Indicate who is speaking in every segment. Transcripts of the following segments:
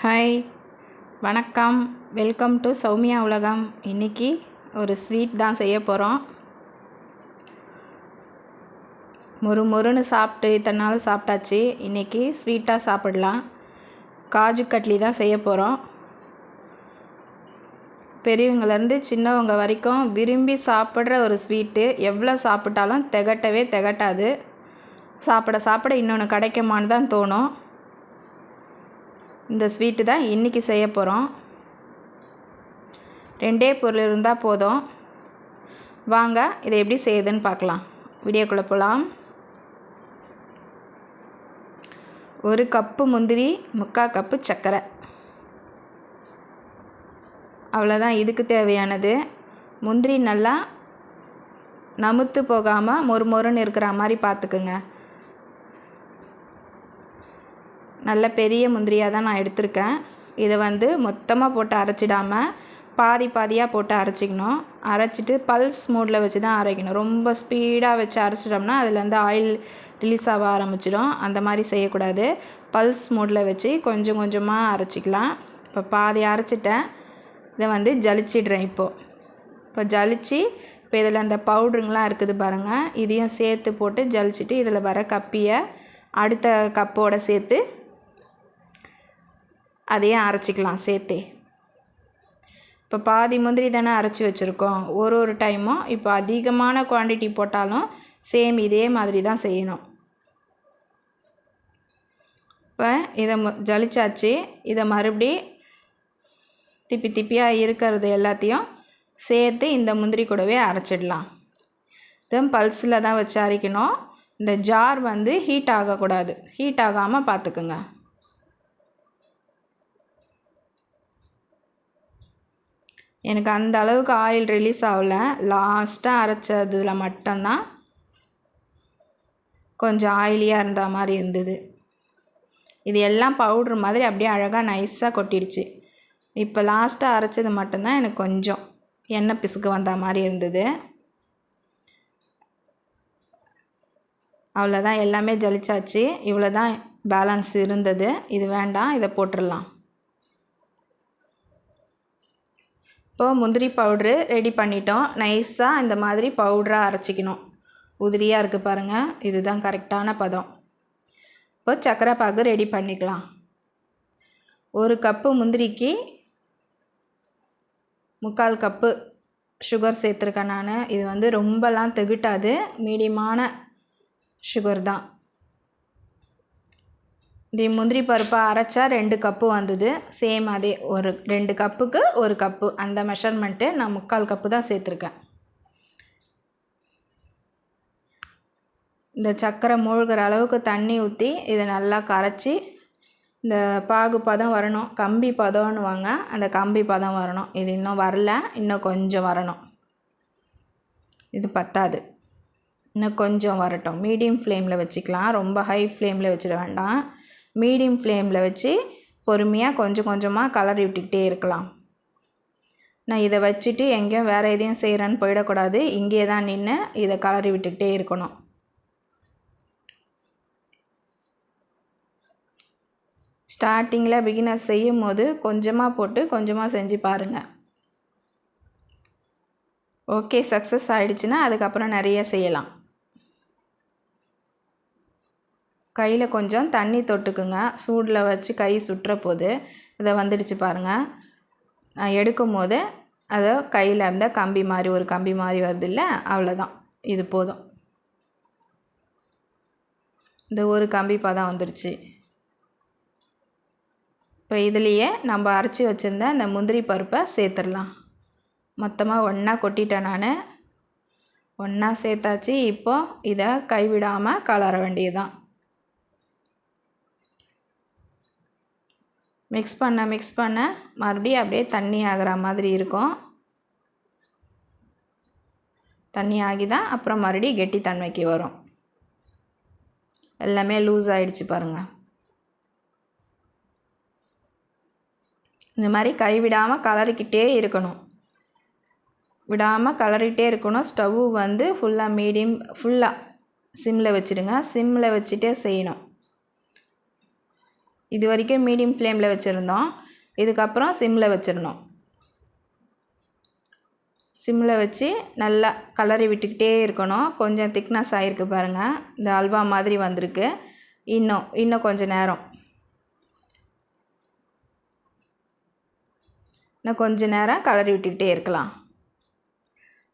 Speaker 1: Hi வணக்கம். Welcome to Soumya உலகம் இன்றைக்கி ஒரு ஸ்வீட் தான் செய்ய போகிறோம் மொறு மொறுன்னு சாப்பிட்டு இத்தனை நாள் சாப்பிட்டாச்சு. இன்றைக்கி ஸ்வீட்டாக சாப்பிடலாம். காஜு கட்லி தான் செய்ய போகிறோம் பெரியவங்கலேருந்து சின்னவங்க வரைக்கும் விரும்பி சாப்பிட்ற ஒரு ஸ்வீட்டு எவ்வளோ சாப்பிட்டாலும் திகட்டவே திகட்டாது. சாப்பிட சாப்பிட இன்னொன்று கிடைக்குமான்னு தான் தோணும். இந்த ஸ்வீட்டு தான் இன்றைக்கி செய்ய போகிறோம் ரெண்டே பொருள் இருந்தால் போதும். வாங்க இதை எப்படி செய்யுதுன்னு பார்க்கலாம். வீடியோக்குள்ளே போகலாம் ஒரு கப்பு முந்திரி முக்கால் கப்பு சர்க்கரை அவ்வளோதான் இதுக்கு தேவையானது. முந்திரி நல்லா நமுத்து போகாமல் மொறு மொறுன்னு இருக்கிற மாதிரி பார்த்துக்குங்க. நல்ல பெரிய முந்திரியாக தான் நான் எடுத்திருக்கேன். இதை வந்து மொத்தமாக போட்டு அரைச்சிடாமல் பாதி பாதியாக போட்டு அரைச்சிக்கணும். அரைச்சிட்டு பல்ஸ் மோடில் வச்சு தான் அரைக்கணும். ரொம்ப ஸ்பீடாக வச்சு அரைச்சிட்டோம்னா அதுலேருந்து ஆயில் ரிலீஸ் ஆக ஆரம்பிச்சிடும். அந்த மாதிரி செய்யக்கூடாது. பல்ஸ் மோடில் வச்சு கொஞ்சம் கொஞ்சமாக அரைச்சிக்கலாம். இப்போ பாதி அரைச்சிட்டேன். இதை வந்து ஜலிச்சிடுறேன் இப்போது இப்போ ஜலிச்சு இப்போ இதில் அந்த பவுட்ருங்கெலாம் இருக்குது பாருங்கள் இதையும் சேர்த்து போட்டு ஜலிச்சிட்டு இதில் வர கப்பியை அடுத்த கப்போடு சேர்த்து அதையும் அரைச்சிக்கலாம் சேர்த்தே. இப்போ பாதி முந்திரி தானே அரைச்சி வச்சுருக்கோம். ஒரு ஒரு டைமும் இப்போ அதிகமான குவான்டிட்டி போட்டாலும் சேம் இதே மாதிரி தான் செய்யணும். இப்போ இதை ஜலிச்சாச்சு. இதை மறுபடி திப்பி திப்பியாக இருக்கிறது எல்லாத்தையும் சேர்த்து இந்த முந்திரி கூடவே அரைச்சிடலாம். இது பல்ஸில் தான் வச்சு அரைக்கணும். இந்த ஜார் வந்து ஹீட் ஆகக்கூடாது. ஹீட் ஆகாமல் பார்த்துக்குங்க. எனக்கு அந்த அளவுக்கு ஆயில் ரிலீஸ் ஆகலை. லாஸ்ட்டாக அரைச்சதில் மட்டும்தான் கொஞ்சம் ஆயிலியாக இருந்த மாதிரி இருந்தது. இது எல்லாம் பவுட்ரு மாதிரி அப்படியே அழகாக நைஸாக கொட்டிடுச்சு. இப்போ லாஸ்ட்டாக அரைச்சது மட்டும்தான் எனக்கு கொஞ்சம் எண்ணெய் பிசுக்கு வந்த மாதிரி இருந்தது. அவ்வளோதான் எல்லாமே ஜலிச்சாச்சு. இவ்வளோ தான் பேலன்ஸ் இருந்தது. இது வேண்டாம். இதை போட்டுடலாம். இப்போது முந்திரி பவுட்ரு ரெடி பண்ணிட்டோம். நைஸாக இந்த மாதிரி பவுட்ராக அரைச்சிக்கணும். உதிரியாக இருக்குது பாருங்கள் இதுதான் கரெக்டான பதம். இப்போ சக்கரை பாகு ரெடி பண்ணிக்கலாம். ஒரு கப்பு முந்திரிக்கு முக்கால் கப்பு சுகர் சேர்த்துருக்கேன் நான். இது வந்து ரொம்பலாம் திகிட்டாது. மீடியமான சுகர் தான். இந்த முந்திரி பருப்பை அரைச்சா ரெண்டு கப்பு வந்தது. சேம் அதே ஒரு ரெண்டு கப்புக்கு ஒரு கப்பு. அந்த மெஷர்மெண்ட்டு நான் முக்கால் கப்பு தான் சேர்த்துருக்கேன். இந்த சர்க்கரை மூழ்கிற அளவுக்கு தண்ணி ஊற்றி இதை நல்லா கரைச்சி இந்த பாகு பதம் வரணும். கம்பி பதம்னு வாங்க அந்த கம்பி பதம் வரணும். இது இன்னும் வரல. இன்னும் கொஞ்சம் வரணும். இது பத்தாது. இன்னும் கொஞ்சம் வரட்டும். மீடியம் ஃப்ளேமில் வச்சுக்கலாம். ரொம்ப ஹை ஃப்ளேமில் வச்சிட வேண்டாம். மீடியம் ஃப்ளேமில் வச்சு பொறுமையாக கொஞ்சம் கொஞ்சமாக கலரி விட்டுக்கிட்டே இருக்கலாம். நான் இதை வச்சுட்டு எங்கேயும் வேறு எதையும் செய்கிறேன்னு போயிடக்கூடாது. இங்கே தான் நின்று இதை கலரி விட்டுக்கிட்டே இருக்கணும். ஸ்டார்டிங்கில் பிகினர் செய்யும் போது கொஞ்சமாக போட்டு கொஞ்சமாக செஞ்சு பாருங்கள் ஓகே சக்ஸஸ் ஆகிடுச்சுன்னா அதுக்கப்புறம் நிறைய செய்யலாம். கையில் கொஞ்சம் தண்ணி தொட்டுக்குங்க. சூடில் வச்சு கை சுட்டுற போது இதை வந்துடுச்சு பாருங்கள் நான் எடுக்கும் போது அதை கையில் இருந்த கம்பி மாதிரி ஒரு கம்பி மாதிரி வருது இல்லை அவ்வளோதான் இது போதும். இந்த ஒரு கம்பி பதம் வந்துடுச்சு. இப்போ இதுலேயே நம்ம அரைச்சி வச்சுருந்த அந்த முந்திரி பருப்பை சேர்த்துடலாம். மொத்தமாக ஒன்றா கொட்டிட்டேன் நான். ஒன்றா சேர்த்தாச்சு. இப்போது இதை கைவிடாமல் கலர வேண்டியதுதான். மிக்ஸ் பண்ண மிக்ஸ் பண்ண மறுபடியும் அப்படியே தண்ணி ஆகிற மாதிரி இருக்கும். தண்ணி ஆகி தான் அப்புறம் மறுபடியும் கெட்டி தன்மைக்கு வரும். எல்லாமே லூஸ் ஆகிடுச்சு பாருங்கள் இந்த மாதிரி கைவிடாமல் கலரிக்கிட்டே இருக்கணும். விடாமல் கலரிக்கிட்டே இருக்கணும். ஸ்டவ் வந்து ஃபுல்லாக மீடியம் ஃபுல்லாக சிம்மில் வச்சுடுங்க. சிம்மில் வச்சுட்டே செய்யணும். இது வரைக்கும் மீடியம் ஃப்ளேமில் வச்சுருந்தோம். இதுக்கப்புறம் சிம்மில் வச்சிடணும் சிம்மில் வச்சு நல்லா கலரி விட்டுக்கிட்டே இருக்கணும். கொஞ்சம் திக்னஸ் ஆகிருக்கு பாருங்கள் இந்த அல்வா மாதிரி வந்திருக்கு. இன்னும் இன்னும் கொஞ்சம் நேரம். இன்னும் கொஞ்ச நேரம் கலரி விட்டுக்கிட்டே இருக்கலாம்.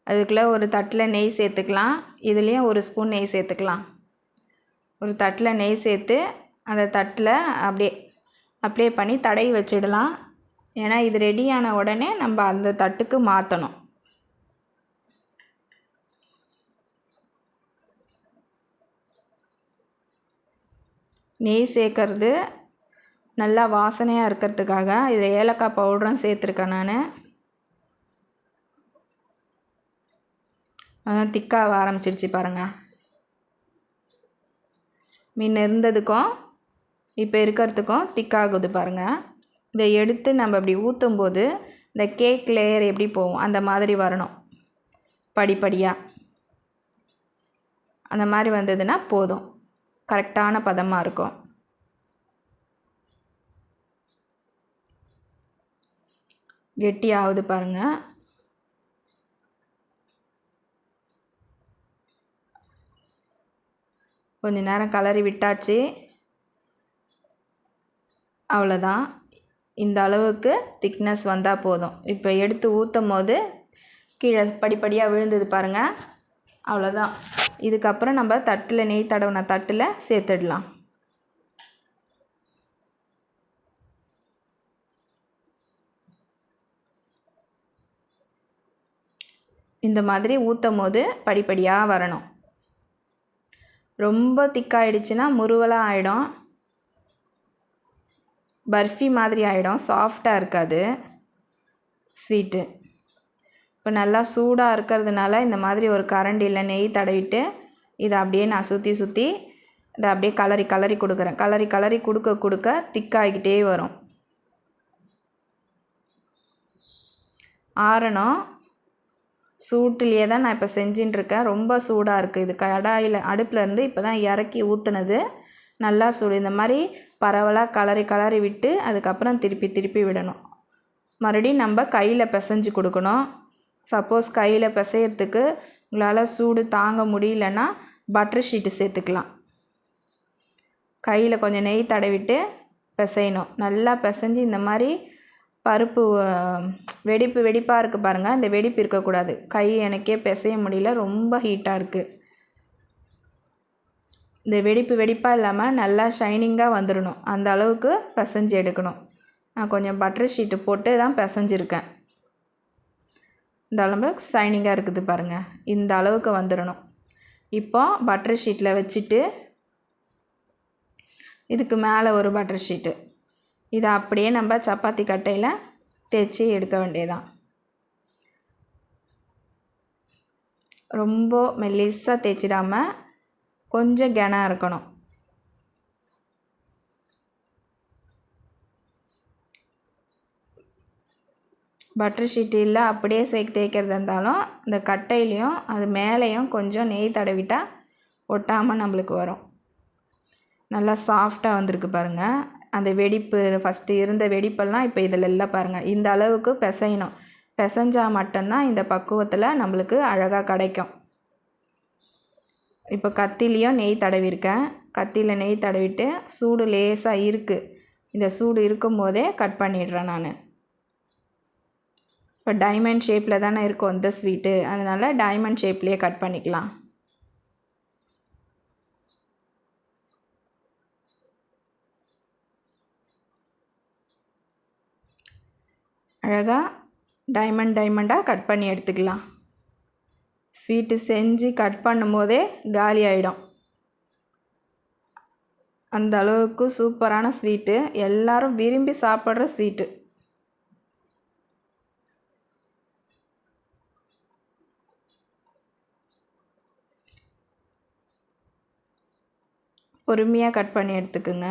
Speaker 1: அதுக்குள்ளே ஒரு தட்டில் நெய் சேர்த்துக்கலாம். இதுலேயும் ஒரு ஸ்பூன் நெய் சேர்த்துக்கலாம். ஒரு தட்டில் நெய் சேர்த்து அந்த தட்டில் அப்படியே அப்ளை பண்ணி தடவி வச்சிடலாம். ஏன்னா இது ரெடியான உடனே நம்ம அந்த தட்டுக்கு மாற்றணும் நெய் சேர்க்கறது நல்லா வாசனையாக இருக்கிறதுக்காக இதில் ஏலக்காய் பவுடரும் சேர்த்துருக்கேன் நான். திக்காக ஆரம்பிச்சிருச்சு பாருங்கள் முன்ன இருந்ததுக்கும் இப்போ இருக்கிறதுக்கும் திக்காகுது பாருங்கள் இதை எடுத்து நம்ம அப்படி ஊற்றும் போது இந்த கேக் லேயர் எப்படி போகும்? அந்த மாதிரி வரணும். படிப்படியாக அந்த மாதிரி வந்ததுன்னா போதும். கரெக்டான பதமாக இருக்கும். கெட்டி ஆகுது பாருங்கள் கொஞ்ச நேரம் கலரி விட்டாச்சு. அவ்வளோதான் இந்த அளவுக்கு திக்னஸ் வந்தால் போதும். இப்போ எடுத்து ஊற்றும் போது கீழே படிப்படியாக விழுந்தது பாருங்கள் அவ்வளோதான் இதுக்கப்புறம் நம்ம தட்டில் நெய் தடவின தட்டில் சேர்த்துடலாம். இந்த மாதிரி ஊற்றும் போது படிப்படியாக வரணும். ரொம்ப திக்காயிடுச்சுன்னா முருவலாக ஆகிடும் பர்ஃபி மாதிரி ஆகிடும் சாஃப்டாக இருக்காது. ஸ்வீட்டு இப்போ நல்லா சூடாக இருக்கிறதுனால இந்த மாதிரி ஒரு கரண்டியில் நெய் தடவிட்டு இதை அப்படியே நான் சுற்றி சுற்றி இதை அப்படியே கலரி கலரி கொடுக்குறேன். கலரி கலரி கொடுக்க கொடுக்க திக்காகிக்கிட்டே வரும். ஆறணும். சூட்டுலேயே தான் நான் இப்போ செஞ்சுட்டுருக்கேன் ரொம்ப சூடாக இருக்குது இது கடாயில் அடுப்பில் இருந்து இப்போ தான் இறக்கி ஊற்றுனது நல்லா சூடு. இந்த மாதிரி பரவலாக கலரி கலரி விட்டு அதுக்கப்புறம் திருப்பி திருப்பி விடணும். மறுபடியும் நம்ம கையில் பிசைஞ்சு கொடுக்கணும். சப்போஸ் கையில் பிசையறதுக்கு உங்களால் சூடு தாங்க முடியலன்னா பட்டர் ஷீட்டு சேர்த்துக்கலாம். கையில் கொஞ்சம் நெய் தடவிட்டு பிசையணும். நல்லா பிசைஞ்சு இந்த மாதிரி பருப்பு வெடிப்பு வெடிப்பாக இருக்குது பாருங்கள் இந்த வெடிப்பு இருக்கக்கூடாது. கை எனக்கே பிசைய முடியல. ரொம்ப ஹீட்டாக இருக்குது இந்த வெடிப்பு வெடிப்பாக இல்லாமல் நல்லா ஷைனிங்காக வந்துடணும் அந்த அளவுக்கு பிசைஞ்சு எடுக்கணும். நான் கொஞ்சம் பட்டர் ஷீட்டு போட்டு தான் பிசைஞ்சிருக்கேன். இந்த அளவுக்கு ஷைனிங்காக இருக்குது பாருங்கள் இந்த அளவுக்கு வந்துடணும் இப்போ பட்டர் ஷீட்டில் வச்சுட்டு இதுக்கு மேலே ஒரு பட்டர் ஷீட்டு இதை அப்படியே நம்ம சப்பாத்தி கட்டையில் தேய்ச்சி எடுக்க வேண்டியதான் ரொம்ப மெல்லிஸாக தேய்ச்சிடாமல் கொஞ்சம் கனம் இருக்கணும். பட்டர் ஷீட்டில் இல்லை அப்படியே சேர்த்து தேய்க்கிறதா இருந்தாலும் இந்த கட்டையிலையும் அது மேலேயும் கொஞ்சம் நெய் தடவிட்டால் ஒட்டாமல் நம்மளுக்கு வரும். நல்லா சாஃப்டாக வந்திருக்கு பாருங்கள் அந்த வெடிப்பு ஃபஸ்ட்டு இருந்த வெடிப்பெல்லாம் இப்போ இதில் இல்லை பாருங்கள் இந்த அளவுக்கு பிசையணும். பிசைஞ்சால் மட்டும்தான் இந்த பக்குவத்தில் நம்மளுக்கு அழகாக கிடைக்கும். இப்போ கத்திலையும் நெய் தடவிருக்கேன் கத்தியில் நெய் தடவிட்டு சூடு லேசாக இருக்குது இந்த சூடு இருக்கும் போதே கட் பண்ணிடுறேன் நான். இப்போ டைமண்ட் ஷேப்பில் தானே இருக்கும் இந்த ஸ்வீட்டு அதனால் டைமண்ட் ஷேப்லேயே கட் பண்ணிக்கலாம். அழகாக டைமண்ட் டைமண்டாக கட் பண்ணி எடுத்துக்கலாம். ஸ்வீட்டு செஞ்சு கட் பண்ணும்போதே காலி ஆகிடும் அந்த அளவுக்கு சூப்பரான ஸ்வீட்டு. எல்லாரும் விரும்பி சாப்பிட்ற ஸ்வீட்டு. பொறுமையாக கட் பண்ணி எடுத்துக்குங்க.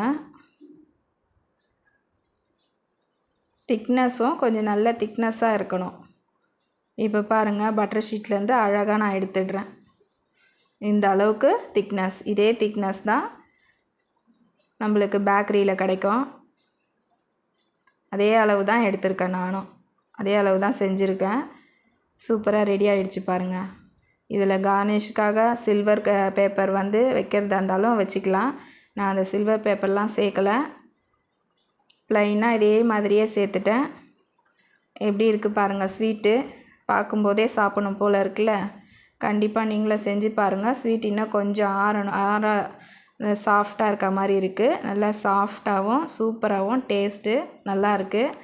Speaker 1: திக்னஸும் கொஞ்சம் நல்ல திக்னஸ்ஸாக இருக்கணும். இப்போ பாருங்கள் பட்டர் ஷீட்லேருந்து அழகாக நான் எடுத்துடுறேன். இந்த அளவுக்கு திக்னஸ் இதே திக்னஸ் தான் நம்மளுக்கு பேக்கரியில் கிடைக்கும். அதே அளவு தான் எடுத்திருக்கேன் நானும். அதே அளவு தான் செஞ்சுருக்கேன். சூப்பராக ரெடி ஆகிடுச்சு பாருங்கள் இதில் கார்னிஷ்க்காக சில்வர் பேப்பர் வந்து வைக்கிறதா இருந்தாலும் வச்சுக்கலாம். நான் அந்த சில்வர் பேப்பர்லாம் சேர்க்கலை. ப்ளைனாக இதே மாதிரியே சேர்த்துட்டேன். எப்படி இருக்குது பாருங்கள் ஸ்வீட்டு பார்க்கும்போதே சாப்பிடணும் போல் இருக்குல்ல? கண்டிப்பாக நீங்களும் செஞ்சு பாருங்கள் ஸ்வீட் இன்னும் கொஞ்சம் ஆறணும் ஆற சாஃப்டாக இருக்க மாதிரி இருக்குது நல்லா சாஃப்டாகவும் சூப்பராகவும் டேஸ்ட்டு நல்லா இருக்குது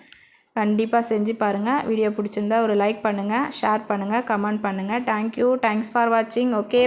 Speaker 1: கண்டிப்பாக செஞ்சு பாருங்கள் வீடியோ பிடிச்சிருந்தா ஒரு லைக் பண்ணுங்கள் ஷேர் பண்ணுங்கள் கமெண்ட் பண்ணுங்கள் தேங்க்யூ தேங்க்ஸ் ஃபார் வாட்சிங் ஓகே